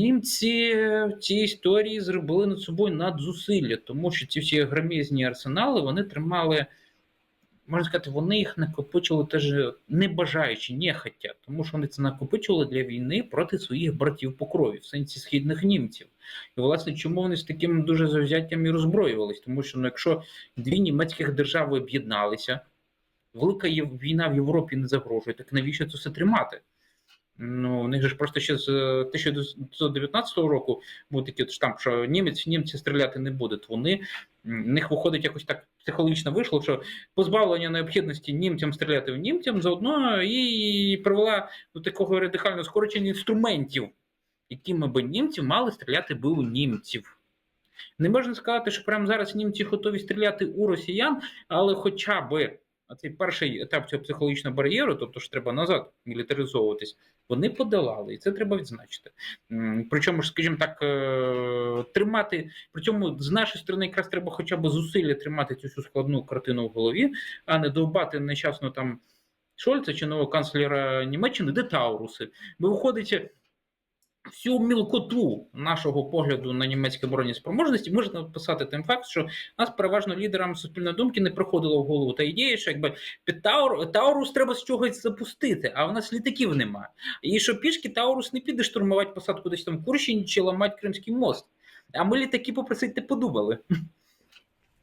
німці в цій історії зробили над собою надзусилля, тому що ці всі громізні арсенали вони тримали. Можна сказати, вони їх накопичили теж не бажаючи, не хотя, тому що вони це накопичували для війни проти своїх братів по крові, в сенсі східних німців. І, власне, чому вони з таким дуже завзяттям і роззброювались? Тому що ну, якщо дві німецьких держави об'єдналися, велика війна в Європі не загрожує, так навіщо це все тримати? Ну, у них же ж просто ще з е, 1919 року був такий штамп, що німець німці стріляти не буде. То вони в них виходить якось так психологічно вийшло, що позбавлення необхідності німцям стріляти в німцям заодно і привела до такого радикального скорочення інструментів, якими би німці мали стріляти би у німців. Не можна сказати, що прямо зараз німці готові стріляти у росіян, але хоча би цей перший етап цього психологічного бар'єру, тобто що треба назад мілітаризовуватись, вони подолали, і це треба відзначити. Причому скажімо так, е, тримати, причому з нашої сторони якраз треба хоча б зусилля тримати цю всю складну картину в голові, а не довбати нещасно там Шольца чи нового канцлера Німеччини, де Тауруси. Бо виходить. Всю мілкоту нашого погляду на німецькі оборонні спроможності можна писати тим факт, що нас переважно лідерам суспільної думки не приходило в голову та ідея, що якби під Таур, Таурус треба з чогось запустити, а в нас літаків немає. І що пішки Таурус не піде штурмувати посадку десь там в Курщині чи ламати Кримський мост. А ми літаки попросити подумали.